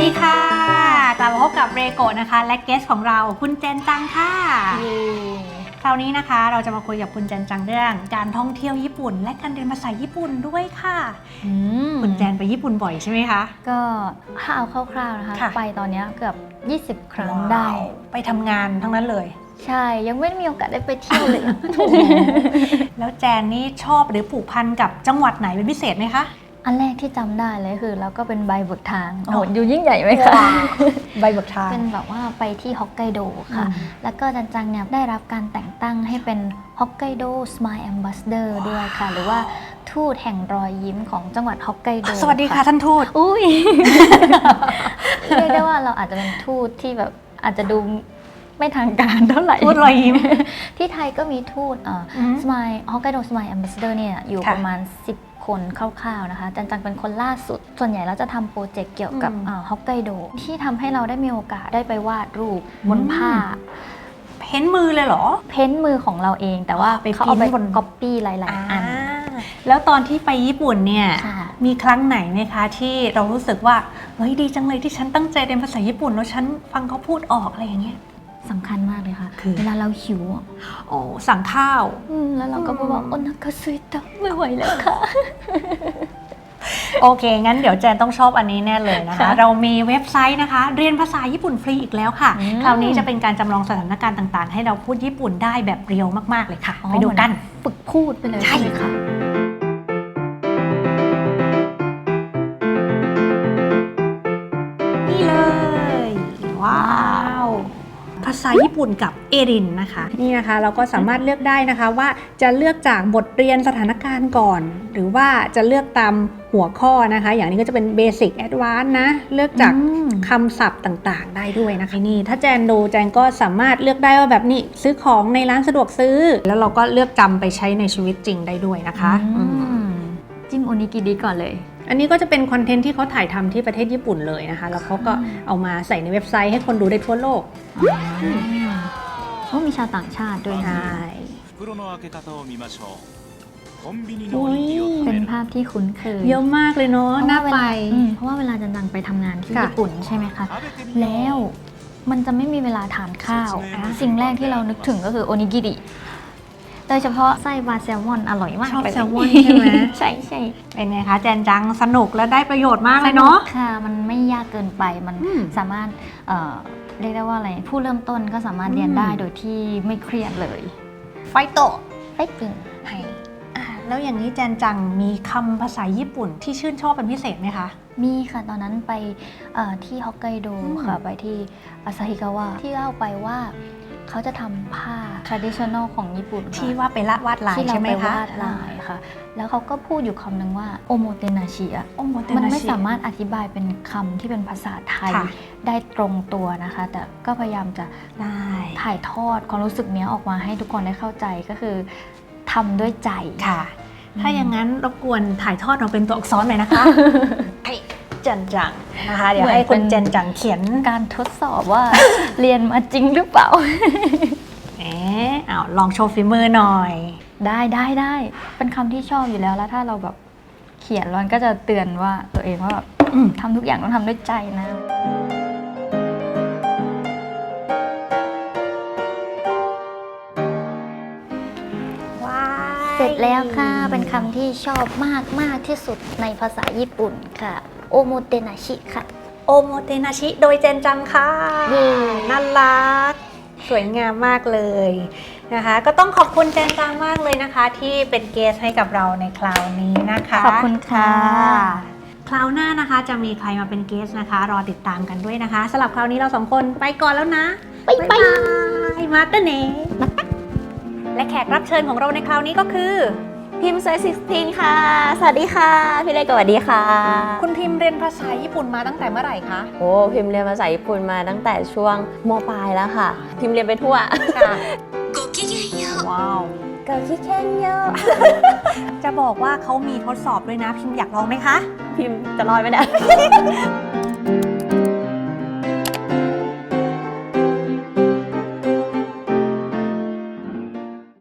ดีค่ะ กลับมาพบกับเรโกะนะคะ และเกสของเราคุณเจนจังค่ะ คราวนี้นะคะเราจะมาคุยกับคุณเจนจังเรื่อง การท่องเที่ยวญี่ปุ่น และการเรียนภาษาญี่ปุ่นด้วยค่ะอืมคุณแจนไปญี่ปุ่นบ่อยใช่ไหมคะ ก็ถ้าเอาคร่าวๆนะคะ ค่ะ ไปตอนเนี้ยเกือบ 20 ครั้งได้ว้าวไปทำงานทั้งนั้นเลย ใช่ ยังไม่ได้มีโอกาสได้ไปเที่ยวเลย แล้วแจนนี่ชอบหรือผูกพันกับจังหวัดไหนเป็นพิเศษไหมคะ อันแรกที่จำได้เลยคือเราก็เป็นใบบุตรทางอ๋อโอ้โหดูยิ่งใหญ่ไหมคะใบเบิกทาง เป็นแบบว่าไปที่ฮอกไกโดค่ะอืมแล้วก็จันจังเนี่ยได้รับการแต่งตั้งให้เป็นฮอกไกโดสม l e แอมบ s สเดอร์ด้วยค่ะ หรือว่าทูตแห่งรอยยิ้มของจังหวัดฮอกไกโดสวัสดีค่ะท่านทูตอุ้ยเรียกได้ว่าเราอาจจะเป็นทูตที่แบบอาจจะดูไม่ทางการเท่าไหร่ทูตรอยยิ้มที่ไทยก็มีทูตอืมสมายฮอกไกโดสมายแอมบ s สเดอร์เนี่ยอยู่ค่ะประมาณ10 คนคร่าวๆนะคะจันจังเป็นคนล่าสุด ส่วนใหญ่เราจะทำโปรเจกต์เกี่ยวกับอืมฮอกไกโดที่ทำให้เราได้มีโอกาสได้ไปวาดรูปบนอืมผ้า เพ้นมือเลยเหรอ เพ้นท์มือของเราเอง แต่ว่าไปเขาเอาไปพิมพ์บน ก๊อปปี้หลายๆอัน แล้วตอนที่ไปญี่ปุ่นเนี่ย ค่ะ มีครั้งไหนไหมคะที่เรารู้สึกว่า เฮ้ยดีจังเลยที่ฉันตั้งใจเรียนภาษาญี่ปุ่นแล้วฉันฟังเขาพูดออกอะไรอย่างเงี้ย สำคัญมากเลยค่ะ คือ เวลาเราหิวอะโอ้สั่งข้าว อืมแล้วเราก็พูดว่าอืม โอนักซุยตะไม่ไหวแล้วค่ะ โอเค งั้นเดี๋ยวแจนต้องชอบอันนี้แน่เลยนะคะ ค่ะเรามีเว็บไซต์นะคะ เรียนภาษาญี่ปุ่นฟรีอีกแล้วค่ะ อืม คราวนี้จะเป็นการจำลองสถานการณ์ต่างๆ ให้เราพูดญี่ปุ่นได้แบบเรียวมากๆเลยค่ะ ไปดูกัน ฝึกพูดไปเลยใช่ ไหมคะนี่เลย ว้าว ภาษาญี่ปุ่นกับเอรินนะคะ นี่นะคะเราก็สามารถเลือกได้นะคะว่าจะเลือกจากบทเรียนสถานการณ์ก่อน หรือว่าจะเลือกตามหัวข้อนะคะ อย่างนี้ก็จะเป็นเบสิกแอดวานนะ เลือกจากอืมคำศัพท์ต่างๆ ได้ด้วยนะคะนี่ถ้าแจนดูแจนก็สามารถเลือกได้ว่าแบบนี้ซื้อของในร้านสะดวกซื้อ แล้วเราก็เลือกจำไปใช้ในชีวิตจริงได้ด้วยนะคะอือืมมจิ้มโอนิกิริก่อนเลย อันนี้ก็จะเป็นคอนเทนต์ที่เขาถ่ายทำที่ประเทศญี่ปุ่นเลยนะคะ แล้วเขาก็เอามาใส่ในเว็บไซต์ให้คนดูได้ทั่วโลกเขามีชาวต่างชาติด้วยใช่เป็นภาพที่คุ้นเคยเยอะมากเลยเนาะน่าไป เพราะว่าเวลาจันดังไปทำงานที่ญี่ปุ่นใช่ไหมคะ แล้วมันจะไม่มีเวลาทานข้าว สิ่งแรกที่เรานึกถึงก็คือโอนิกิริ โดยเฉพาะไส้ปลาแซลมอนอร่อยมากชอบเลยแซลมอนใช่ไหม ใช่ใช่เป็นไงคะแจนจังสนุกและได้ประโยชน์มากเลยเนาะสค่ะ มันไม่ยากเกินไปมันอืมสามารถเอ่อเรียกได้ว่าอะไรผู้เริ่มต้นก็สามารถเรียนอืมได้โดยที่ไม่เครียดเลย ไฟโตะไปตึงให้อ่าแล้วอย่างนี้แจนจังมีคำภาษาญี่ปุ่นที่ชื่นชอบเป็นพิเศษไหมคะ มีค่ะตอนนั้นไปเอ่อที่ฮอกไกโดอืมค่ะไปที่อาซาฮิกาวะที่เล่าไปว่า เขาจะทำผ้า traditional ของญี่ปุ่นค่ะที่ว่าไปละวาดลายที่เราใช่ไหมไปคะวาดลายค่ะ แล้วเขาก็พูดอยู่คำหนึ่งว่าโอโมเตนาชิอะ โอโมเตมันนาไม่ชิ สามารถอธิบายเป็นคำที่เป็นภาษาไทยค่ะ ได้ตรงตัวนะคะ แต่ก็พยายามจะได้ ถ่ายทอดความรู้สึกเนี้ยออกมาให้ทุกคนได้เข้าใจก็คือทำด้วยใจ ค่ะ ถ้าอย่างนั้นรบกวนถ่ายทอดเราเป็นตัวอักษรหน่อยนะคะให้เจนจังนะคะ เดี๋ยวให้คุณเจนจังเขียนการทดสอบว่า เรียนมาจริงหรือเปล่าเอ๊ะอ้าวลองโชว์ฝีมือหน่อย ได้ได้ได้เป็นคำที่ชอบอยู่แล้วแล้วถ้าเราแบบเขียนแล้วมันก็จะเตือนว่าตัวเองว่าแบบทำทุกอย่างต้องทำด้วยใจนะวายเสร็จแล้วค่ะ เป็นคำที่ชอบมากมากที่สุดในภาษาญี่ปุ่นค่ะ โอโมเตนาชิค่ะ โอโมเตนาชิโดยเจนจังค่ะเย้น่ารัก สวยงามมากเลยนะคะ ก็ต้องขอบคุณเจนจังมากเลยนะคะ ที่เป็นเกสให้กับเราในคราวนี้นะคะขอบคุณค่ะ คราวหน้านะคะจะมีใครมาเป็นเกสนะคะ รอติดตามกันด้วยนะคะสำหรับคราวนี้เราสองคนไปก่อนแล้วนะ ไปไปบ๊ายบายมาเตเนและแขกรับเชิญของเราในคราวนี้ก็คือ พิมพ์เซซิสทีนค่ะ สวัสดีค่ะ พี่เล็กสวัสดีค่ะ คุณพิมพ์เรียนภาษาญี่ปุ่นมาตั้งแต่เมื่อไหร่คะ โอ้ พิมพ์เรียนภาษาญี่ปุ่นมาตั้งแต่ช่วงมปลายแล้วค่ะ พิมพ์เรียนไปทั่วค่ะว้าวเกิดที่เคนเยอะจะบอกว่าเขามีทดสอบด้วยนะ พิมพ์อยากลองไหมคะ พิมพ์จะลอยไปไหน